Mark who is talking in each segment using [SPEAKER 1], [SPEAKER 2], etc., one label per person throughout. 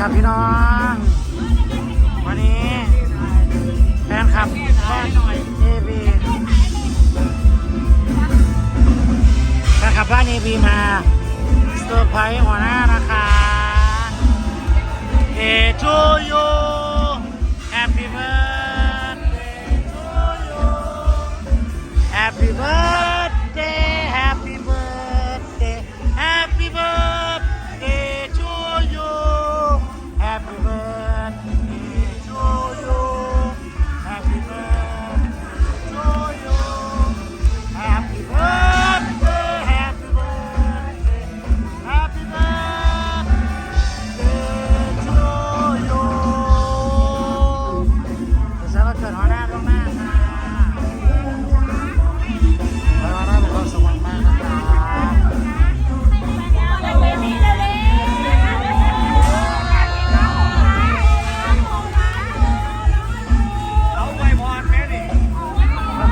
[SPEAKER 1] ครับพี่น้อง วันนี้แฟนคลับบ้านเอบีแฟนคลับบ้านเอบีมาเซอร์ไพรส์หัวหน้านะคะเอทูยู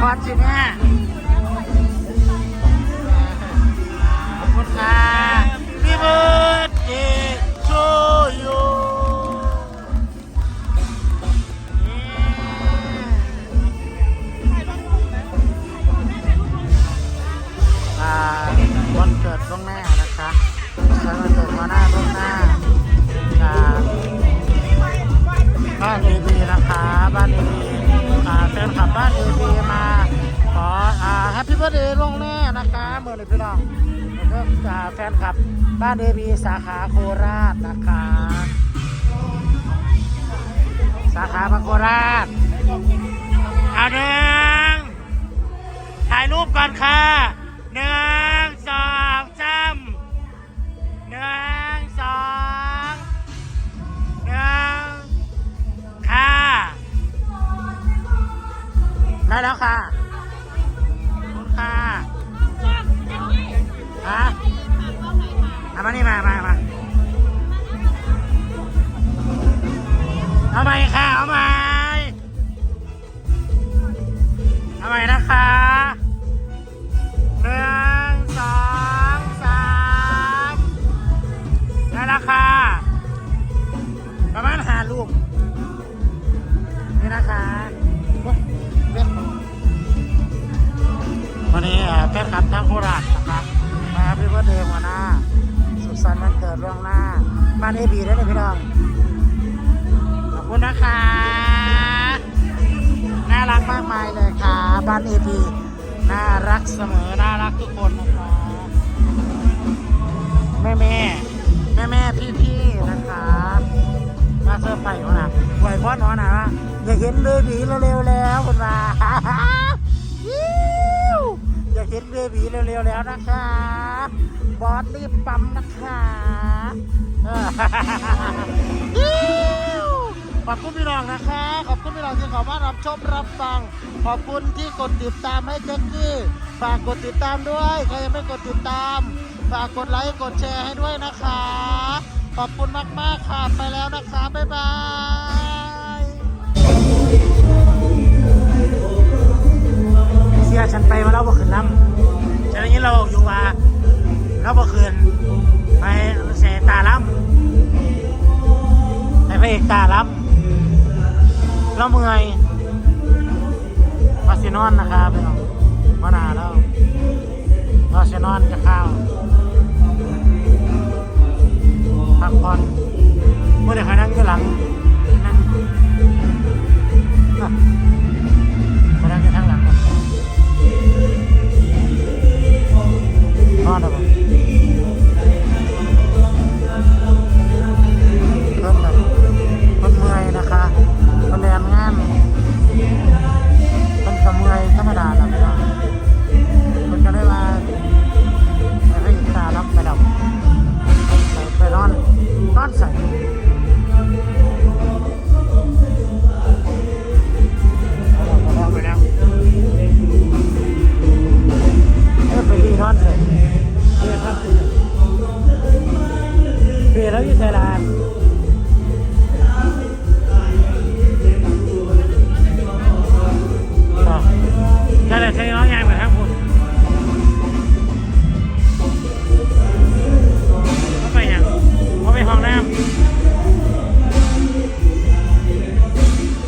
[SPEAKER 1] ละครสิแม่ขอบคุณค่ะพี่เบิร์ดเดย์โยวันเกิดล่วงหน้านะคะฉันวันเกิดวันหน้าล่วงหน้าจากบ้านเอบีนะคะ บ้านเอบี ล่วงหน้านะคะเมื่อไรพี่น้องแล้วก็แฟนคลับ บ้านเอบีสาขาโคราชนะคะ สาขาโคราชเอาหนึ่งถ่ายรูปก่อนค่ะหนึ่งสองสามหนึ่งสองหนึ่งค่ะได้แล้วค่ะ เอามานี่มามามาเอาใหม่ค่ะ เอาใหม่เอาใหม่นะคะหนึ่งสองสามได้แล้วค่ะประมาณห้าลูกนี่นะคะวันนี้เอ่อแฟนคลับทั้งโคราชนะคะมาพี่เบิร์ดเดย์หัวหน้า สันวันเกิดล่วงหน้า บ้านเอบีได้เลยพี่น้อง ขอบคุณนะคะ น่ารักมากมายเลยค่ะ บ้านเอบีน่ารักเสมอ น่ารักทุกคนนะคะแม่แม่แม่แม่พี่พี่นะคะ มาเซอร์ไพรส์วะนะไหวพ่อหนอนนะว่าอย่าเห็นเบบีเร็วๆแล้วคุณมาอิ๊วอยา เห็นเบบีเร็วๆแล้วนะคะ บอสรีบปั๊มนะคะขอบคุณพี่น้องนะคะ ขอบคุณพี่น้องที่ขอมารับชมรับฟัง ขอบคุณที่กดติดตามให้แจ็คกี้ฝากกดติดตามด้วย ใครยังไม่กดติดตาม ฝากกดไลค์กดแชร์ให้ด้วยนะคะ ขอบคุณมากๆค่ะไปแล้วนะคะ บ๊ายบาย เสียฉันไปมาแล้วบ่คืนลำฉันอย่างนี้เราอยู่ว่าแล้วบ่คืนไปเสตาล้ำไปพระเอกตาล้ำเราเมื่อยมาซินอนนะครับพี่น้องมานาแล้วมาซินอนจะข้าว ใช่เลยใช่น้องยางเหมือนทั้งคุณเ